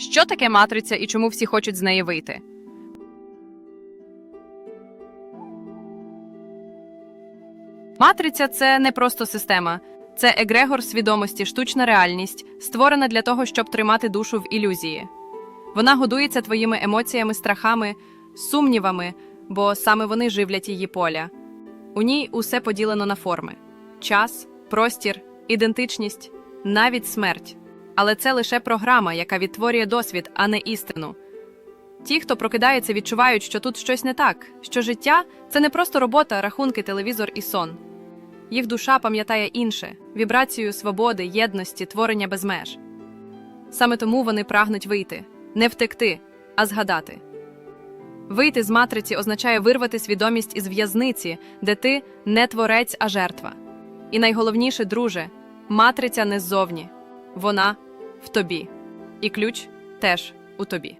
Що таке матриця і чому всі хочуть з неї вийти? Матриця це не просто система, це егрегор свідомості, штучна реальність, створена для того, щоб тримати душу в ілюзії. Вона годується твоїми емоціями, страхами, сумнівами, бо саме вони живлять її поля. У ній усе поділено на форми: час, простір, ідентичність, навіть смерть. Але це лише програма, яка відтворює досвід, а не істину. Ті, хто прокидається, відчувають, що тут щось не так, що життя це не просто робота, рахунки, телевізор і сон. Їх душа пам'ятає інше вібрацію свободи, єдності, творення без меж. Саме тому вони прагнуть вийти, не втекти, а згадати. Вийти з матриці означає вирвати свідомість із в'язниці, де ти не творець, а жертва. І найголовніше, друже, матриця не ззовні, вона в тобі. І ключ теж у тобі.